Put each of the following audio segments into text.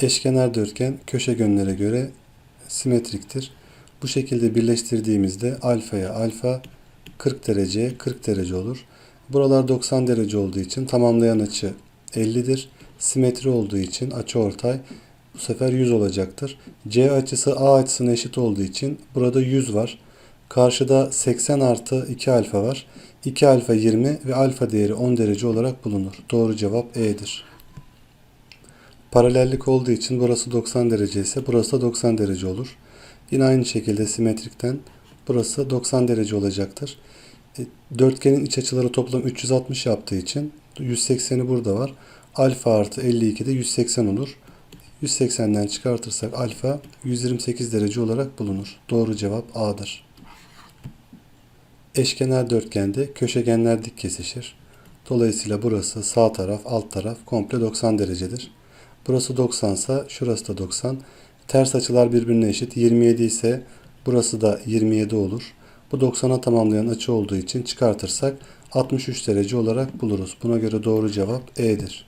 Eşkenar dörtgen köşe yönlere göre simetriktir. Bu şekilde birleştirdiğimizde alfaya alfa 40 derece 40 derece olur. Buralar 90 derece olduğu için tamamlayan açı 50'dir. Simetri olduğu için açı ortay bu sefer 100 olacaktır. C açısı A açısına eşit olduğu için burada 100 var. Karşıda 80 artı 2 alfa var. 2 alfa 20 ve alfa değeri 10 derece olarak bulunur. Doğru cevap E'dir. Paralellik olduğu için burası 90 derece ise burası da 90 derece olur. Yine aynı şekilde simetrikten burası 90 derece olacaktır. E, Dörtgenin iç açıları toplam 360 yaptığı için 180'i burada var. Alfa artı 52 de 180 olur. 180'den çıkartırsak alfa 128 derece olarak bulunur. Doğru cevap A'dır. Eşkenar dörtgende köşegenler dik kesişir. Dolayısıyla burası sağ taraf, alt taraf komple 90 derecedir. Burası 90 ise şurası da 90. Ters açılar birbirine eşit. 27 ise burası da 27 olur. Bu 90'a tamamlayan açı olduğu için çıkartırsak 63 derece olarak buluruz. Buna göre doğru cevap E'dir.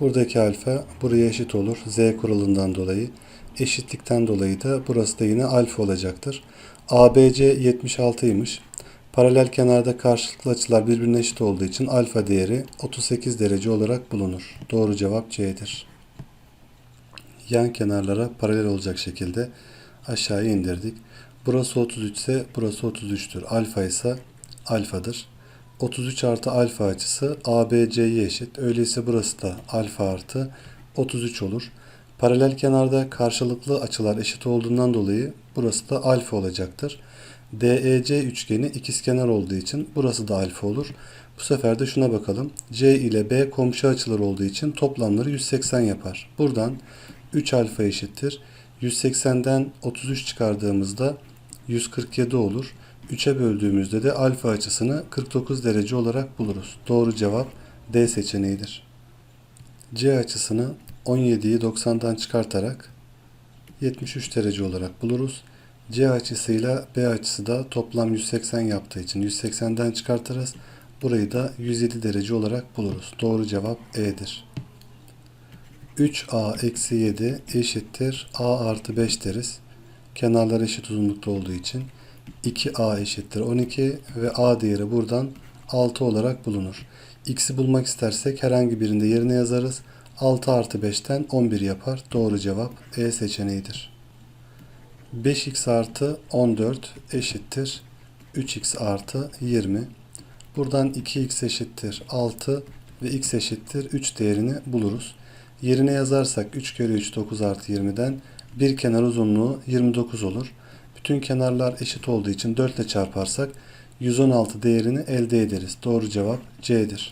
Buradaki alfa buraya eşit olur. Z kuralından dolayı. Eşitlikten dolayı da burası da yine alfa olacaktır. ABC 76'ymış. Paralel kenarda karşılıklı açılar birbirine eşit olduğu için alfa değeri 38 derece olarak bulunur. Doğru cevap C'dir. Yan kenarlara paralel olacak şekilde aşağıya indirdik. Burası 33 ise burası 33'tür. Alfa ise alfadır. 33 artı alfa açısı ABC'ye eşit. Öyleyse burası da alfa artı 33 olur. Paralel kenarda karşılıklı açılar eşit olduğundan dolayı burası da alfa olacaktır. DEC üçgeni ikizkenar olduğu için burası da alfa olur. Bu sefer de şuna bakalım. C ile B komşu açılar olduğu için toplamları 180 yapar. Buradan 3 alfa eşittir. 180'den 33 çıkardığımızda 147 olur. 3'e böldüğümüzde de alfa açısını 49 derece olarak buluruz. Doğru cevap D seçeneğidir. C açısını 17'yi 90'dan çıkartarak 73 derece olarak buluruz. C açısıyla B açısı da toplam 180 yaptığı için 180'den çıkartırız. Burayı da 107 derece olarak buluruz. Doğru cevap E'dir. 3A eksi 7 eşittir A artı 5 deriz. Kenarlar eşit uzunlukta olduğu için 2A eşittir 12 ve A değeri buradan 6 olarak bulunur. X'i bulmak istersek herhangi birinde yerine yazarız. 6 artı 5'ten 11 yapar. Doğru cevap E seçeneğidir. 5x artı 14 eşittir 3x artı 20. Buradan 2x eşittir 6 ve x eşittir 3 değerini buluruz. Yerine yazarsak 3 kere 3 9 artı 20'den bir kenar uzunluğu 29 olur. Bütün kenarlar eşit olduğu için 4 ile çarparsak 116 değerini elde ederiz. Doğru cevap C'dir.